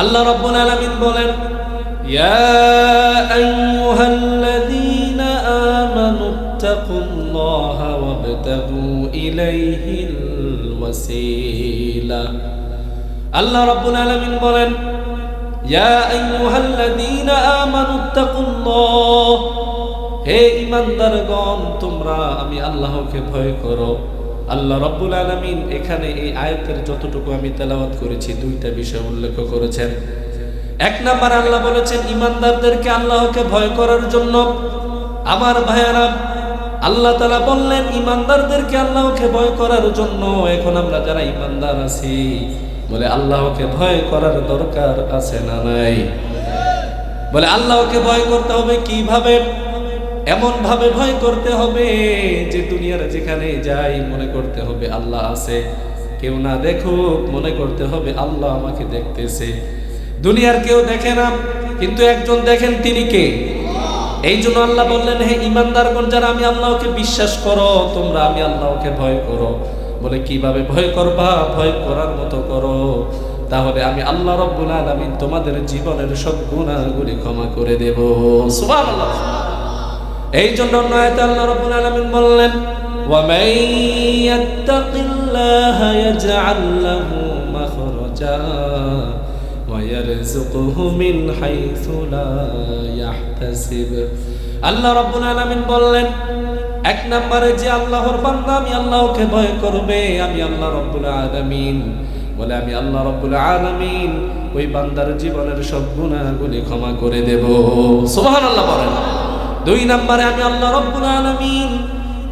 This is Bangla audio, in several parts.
আল্লাহ রব্বুল আলামিন বলেন, ইয়া আইয়ুহাল্লাযীনা আমানু ইত্তাকুল্লাহা ওয়াবতাগু ইলাইহিল ওয়াসিলা। আল্লাহ রব্বুল আলামিন বলেন, ইয়া আইয়ুহাল্লাযীনা আমানু ইত্তাকুল্লাহ হে ইমানদারগণ, তোমরা আমি আল্লাহকে ভয় করো। আল্লাহ রব্বুল আলামিন এখানে এই আয়াতের যতটুকু আমি তেলাওয়াত করেছি, দুইটা বিষয় উল্লেখ করেছেন। এক নাম্বার আল্লাহ বলেছেন, ইমানদারদেরকে আল্লাহকে ভয় করার জন্য আমার ভাইয়ারা, আল্লাহ তালা বললেন, ইমানদারদেরকে আল্লাহকে ভয় করার জন্য এখন আমরা যারা ইমানদার আছি, বলে আল্লাহকে ভয় করার দরকার আছে না নাই? বলে আল্লাহকে ভয় করতে হবে কীভাবে? এমন ভাবে ভয় করতে হবে যে দুনিয়ার যেখানে যাই মনে করতে হবে আল্লাহ আছে। কেউ না দেখুক, মনে করতে হবে আল্লাহ আমাকে দেখতেছে। দুনিয়ার কেউ দেখে না, কিন্তু একজন দেখেন তিনি কে? এই জন্য আল্লাহ বললেন, হে ইমানদার ইমানদারগণ যারা আমি আল্লাহকে বিশ্বাস করো, তোমরা আমি আল্লাহকে ভয় করো। বলে, কীভাবে ভয় করবা? ভয় করার মতো করো। তাহলে আমি আল্লাহ রব্বুল আলামিন তোমাদের জীবনের সব গুণাগুলি ক্ষমা করে দেব। সুবহানাল্লাহ। এই জন্য নয়তে আল্লাহ রাব্বুল আলামিন বললেন ومن يتق الله يجعل له مخرجا ويرزقه من حيث لا يحتسب আল্লাহ রাব্বুল আলামিন বললেন এক নম্বরে যে আল্লাহর বান্দা আমি আল্লাহকে ভয় করবে আমি আল্লাহ রব্বুল আলামিন বলে আমি আল্লাহ রব্বুল আলামিন ওই বান্দার জীবনের সব গুনাহগুলি ক্ষমা করে দেব সুবহানাল্লাহ বলেন দুই নম্বরে আমি আল্লাহ রব্বুল আলামিন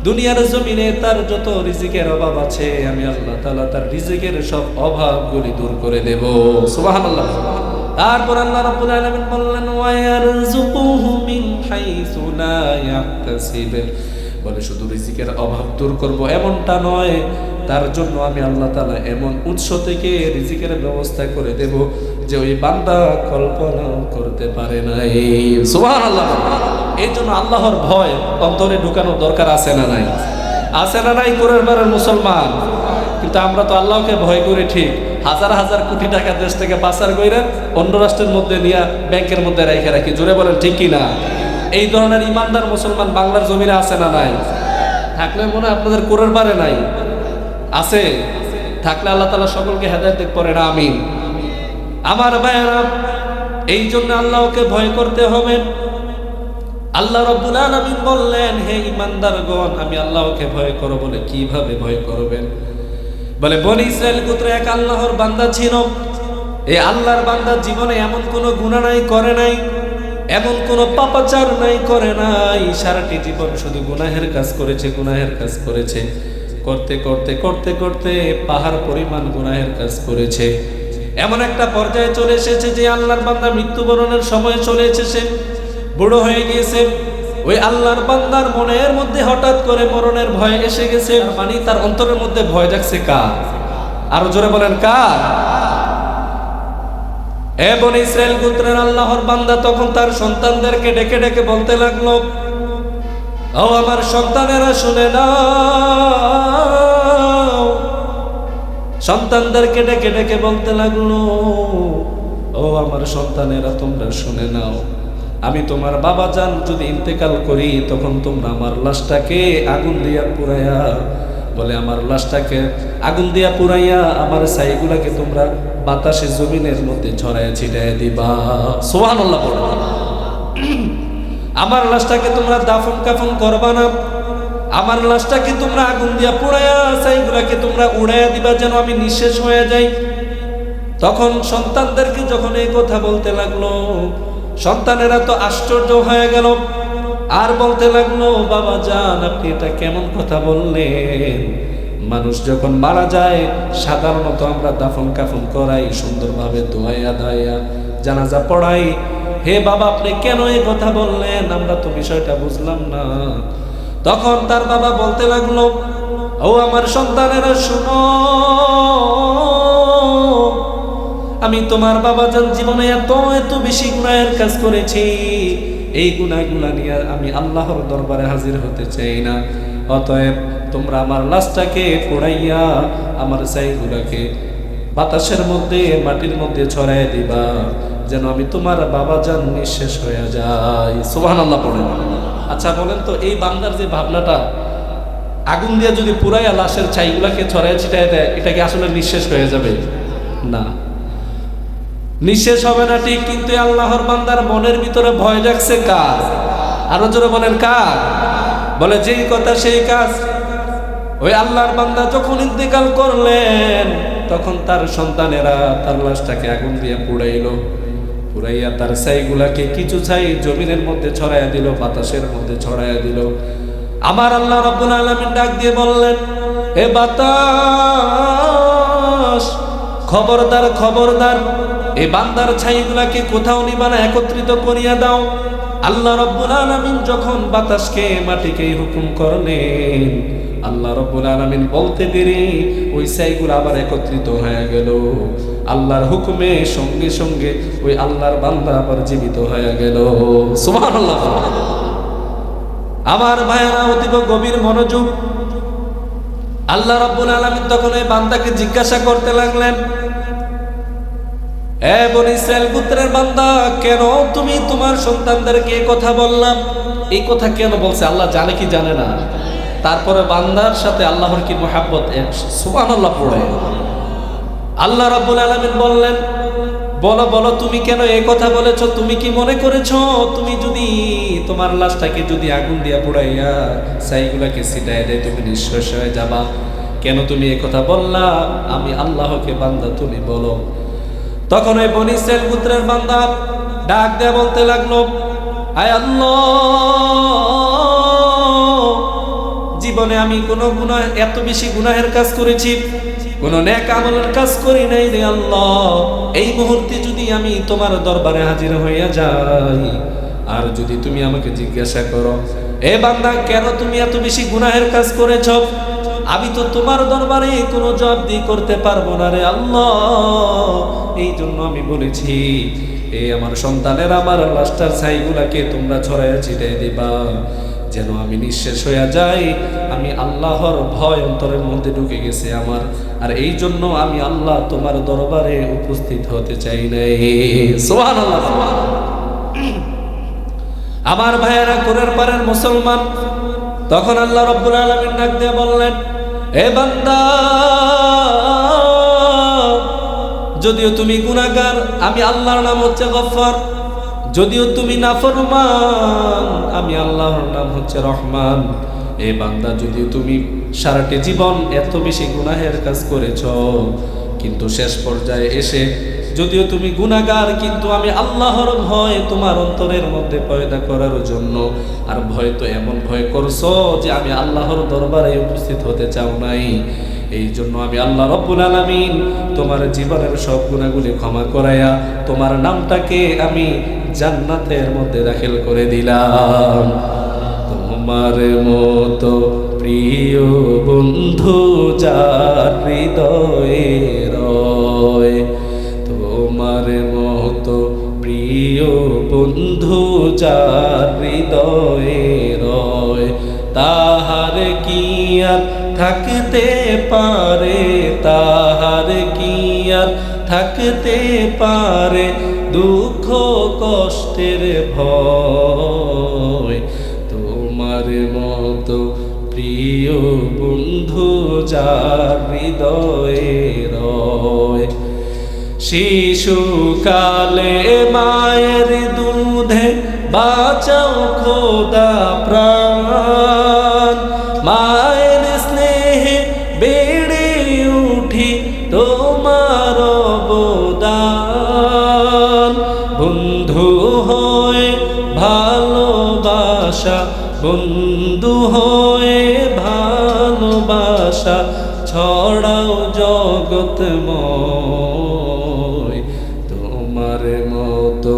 দুনিয়ার জমিনে তার যত রিজিকের অভাব আছে, আমি আল্লাহ তাআলা তার রিজিকের সব অভাবগুলি দূর করে দেব। সুবহানাল্লাহ। তারপর আল্লাহ রাব্বুল আলামিন বললেন, ওয়ায়ারযুকুহু মিন হাইসু লা ইয়াহতাসিব। বলে, শুধু রিজিকের অভাব দূর করব এমনটা নয় তার জন্য আমি আল্লাহ তাআলা এমন উৎস থেকে রিজিকের ব্যবস্থা করে দেব যে ওই বান্দা কল্পনা করতে পারে নাই। সুবহানাল্লাহ। এই জন্য আল্লাহর ভয় অন্তরে ঢুকানোর দরকার আছে না নাই? আছে না নাই কোরআন বারের মুসলমান? কিন্তু আমরা তো আল্লাহকে ভয় করি, ঠিক। হাজার হাজার কোটি টাকা দেশ থেকে পাচার করে অন্য রাষ্ট্রের মধ্যে নিয়ে ব্যাংকের মধ্যে রেখে রাখি। জোরে বলেন, ঠিক কি না? এই ধরনের ইমানদার মুসলমান বাংলার জমিনে আছে না নাই? থাকলে মনে হয় আপনাদের কোরআন বারে নাই। আছে? থাকলে আল্লাহ তালা সকলকে হেদায়ত করে না আমিন। আমার ভাইয়েরা এই জন্য আল্লাহকে ভয় করতে হবে। আল্লাহ রব্বুল আলামিন বললেন, হে ইমানদারগণ আমি আল্লাহকে ভয় করো বলে কীভাবে ভয় করবেন? বলে, বনি ইসরায়েল গোত্র এক আল্লাহর বান্দা ছিল। এ আল্লাহর বান্দা জীবনে এমন কোনো গুনাহ নাই, করে নাই। এমন কোনো পাপাচার নাই, করে নাই। সারাটি জীবন শুধু গুনাহের কাজ করেছে, গুনাহের কাজ করেছে। করতে করতে করতে করতে পাহাড় পরিমাণ গুনাহের কাজ করেছে। এমন একটা পর্যায়ে চলে এসেছে যে আল্লাহর বান্দা মৃত্যুবরণের সময় চলে এসেছে। বুড়ো হয়ে গিয়েছে। ওই আল্লাহর বান্দার মনের মধ্যে হঠাৎ করে মরণের ভয় এসে গেছে। মানে তার অন্তরের মধ্যে ভয় যাচ্ছে কার? আরও জোরে বলেন, কার? এবং ইসরায়েল গোত্রের আল্লাহর বান্দা তখন তার সন্তানদেরকে ডেকে ডেকে বলতে লাগল, ও আমার সন্তানেরা, শুনে নাও। সন্তানদেরকে ডেকে ডেকে বলতে লাগল, ও আমার সন্তানেরা, তোমরা শুনে নাও। আমি তোমার বাবা যান যদি ইন্তেকাল করি, তখন তোমরা আমার লাশটাকে আগুন দিয়া পুরাইয়া বলে, আমার লাশটাকে আগুন দিয়া পুরাইয়া আমার সাইগুলাকে তোমরা বাতাসে জমিনের মধ্যে ছড়াইয়া ছিটাইয়া দিবা। সোহান আমার লাশটাকে তোমরা দাফন কাফন করবা না? আমার লাশটাকে তোমরা আগুন দিয়া পুড়াইয়া সাইগুলাকে তোমরা উড়াইয়া দিবা যেন আমি নিঃশেষ হয়ে যাই? তখন সন্তানদেরকে যখন এই কথা বলতে লাগল, সন্তানেরা তো আশ্চর্য হয়ে গেল। আর বলতে লাগল, বাবা যান আপনি এটা কেমন কথা বললেন? মানুষ যখন মারা যায়, সাধারণত আমরা দাফন কাফন করাই, সুন্দরভাবে দোয়াইয়া দায়া জানাজা পড়াই। হে বাবা, আপনি কেন এই কথা বললেন? আমরা তো বিষয়টা বুঝলাম না। তখন তার বাবা বলতে লাগল, ও আমার সন্তানেরা, শুনো। আমি তোমার বাবা যান জীবনে এত এত বেশি গুণায়ের কাজ করেছি, এই গুনাহগুলা নিয়ে আমি আল্লাহর দরবারে হাজির হতে চাই না। অতএব তোমরা আমার লাশটাকে পোড়াইয়া আমার সাইগুলাকে বাতাসের মধ্যে, মাটির মধ্যে ছড়াই দিবা, যেন আমি তোমার বাবা যান নিঃশেষ হয়ে যাই। সোহান আল্লাহ পড়েন। আচ্ছা বলেন তো, এই বান্দার যে ভাবনাটা, আগুন দিয়ে যদি পুরাইয়া লাশের ছাইগুলাকে ছড়াই ছিটাই দেয়, এটা কি আসলে নিঃশেষ হয়ে যাবে? না। নিঃশেষ হবে না ঠিক, কিন্তু আল্লাহর বান্দার মনের ভিতরে ভয় জাগছে কার? আরও জোরে বলেন কার? বলে যেই কথা সেই কাজ। ওই আল্লাহর বান্দা যখন ইন্তেকাল করলেন, তখন তার সন্তানেরা তার লাশটাকে আগুন দিয়ে পুড়াইলো। পুড়াইয়া তার ছাইগুলাকে কিছু ছাই জমিনের মধ্যে ছড়াইয়া দিল, বাতাসের মধ্যে ছড়াইয়া দিল। আমার আল্লাহ রব্বুল আলামিন ডাক দিয়ে বললেন এ বাতাস, খবরদার খবরদার এ বান্দার ছাইগুলাকে কোথাও নিবা না, একত্রিত করিয়া দাও। আল্লাহ রব্বুল আলামিন যখন বাতাসকে মাটিকে হুকুম করলেন আল্লাহ রব্বুল আলামিন বলতে দেরি, ওই ছাইগুলো আবার একত্রিত হয়ে গেল। আল্লাহর হুকুমে সঙ্গে সঙ্গে ওই আল্লাহর বান্দা আবার জীবিত হয়ে গেল। সুবহানাল্লাহ। আমার ভাইয়েরা, অতীব গভীর মনোযোগ। আল্লাহ রাব্বুল আলামিন তখন ওই বান্দাকে জিজ্ঞাসা করতে লাগলেন পুত্রের বান্দা, কেন তুমি তোমার সন্তানদেরকে কথা বললাম? এই কথা কেন বলছে? আল্লাহ জানে কি জানে না। তারপরে বান্দার সাথে আল্লাহর কি মোহাব্বত? সুবহানাল্লাহ পড়ে। আল্লাহ রাব্বুল আলামিন বললেন, বলো বলো, তুমি কেন এই কথা বলেছ? তুমি কি মনে করেছ? তুমি যদি তোমার লাশটাকে যদি আগুন দিয়া পুড়াইয়া সাইগুলাকে ছিটাই দেয়, তুমি নিঃশ্বাস হয়ে যাবা। কেন তুমি এই কথা বললা? আমি আল্লাহকে বান্দা, তুমি বলো। তখন ওই বনি ইসরায়েল পুত্রের বান্দা ডাক দেয়া বলতে লাগল, আয় আল্লাহ! জীবনে আমি কোনো গুনাহ, এত বেশি গুনাহের কাজ করেছি, কোন নেক আমলের কাজ করি নাই রে আল্লাহ। এই মুহূর্তে যদি আমি তোমার দরবারে হাজির হইয়া যাই, আর যদি তুমি আমাকে জিজ্ঞাসা করো, এ বান্দা, কেন তুমি এত বেশি গুনাহের কাজ করেছ? আমি তো তোমার দরবারে কোনো জবাব জবাবদি করতে পারব না রে আল্লাহ। এই জন্য আমি বলেছি এই আমার সন্তানের, আমার লাস্টার ছাইগুলাকে তোমরা ছড়াইয়া ছিটাই দিবা। যেন আমি নিঃশেষ হইয়া যাই, আমি আল্লাহর ভয় অন্তরের মধ্যে ঢুকে গেছে আমার। আর এই জন্য আমি আল্লাহ তোমার দরবারে উপস্থিত হতে চাই নাই। আমার ভাইয়েরা কোরের পারের মুসলমান, তখন আল্লাহ রব্বুল আলামিন ডাক দিয়ে বললেন, এ বান্দা, যদিও তুমি গুনাহগার, আমি আল্লাহর নাম হচ্ছে গফফার যদিও তুমি নাফরমান, আমি আল্লাহর নাম হচ্ছে রহমান। এ বান্দা, যদিও তুমি সারাটি জীবন এত বেশি গুনাহের কাজ করেছ, কিন্তু শেষ পর্যায়ে এসে যদিও তুমি গুনাগার কিন্তু আমি আল্লাহর ভয় তোমার অন্তরের মধ্যে পয়দা করার জন্য আর ভয় তো এমন ভয় করছ যে আমি আল্লাহর দরবারে উপস্থিত হতে চাও নাই। এই জন্য আমি আল্লাহ রব্বুল আলামিন তোমার জীবনের সব গুণাগুলি ক্ষমা করাইয়া তোমার নামটাকে আমি জান্নাতের মধ্যে দাখিল করে দিলাম। তোমার মতো প্রিয় বন্ধু যার হৃদয়ে রয়, তোমার মতো প্রিয় বন্ধু যার হৃদয়ে রয়, তাহার কি আর থাকতে পারে তাহার কি আর? থাকতে পারে দুঃখ কষ্টের ভয়। তোমার মতো প্রিয় বন্ধু যার হৃদয়ে রয়। শিশুকালে মায়ের দুধে বাঁচাও খোদা প্রাণ। মায়ের বন্ধু হয়ে ভালোবাসা ছড়াও জগৎময় তোমার মতো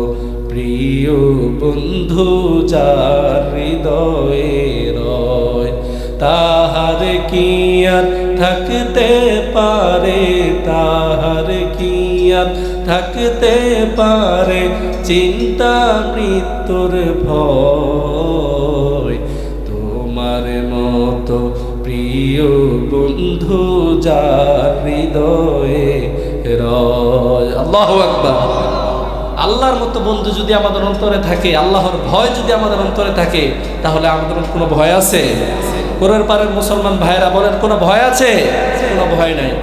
প্রিয় বন্ধু যার হৃদয়ে রয়, তাহার কি আর থাকতে পারে? তাহার কি আর থাকতে পারে? চিন্তা মৃত্যুর ভয়। মতো প্রিয় বন্ধু যার হৃদয়ে আল্লাহ আকবার। আল্লাহর মতো বন্ধু যদি আমাদের অন্তরে থাকে, আল্লাহর ভয় যদি আমাদের অন্তরে থাকে, তাহলে আমাদের কোনো ভয় আছে? কোরের পারের মুসলমান ভাইয়েরা বলেন, কোনো ভয় আছে? কোনো ভয় নাই।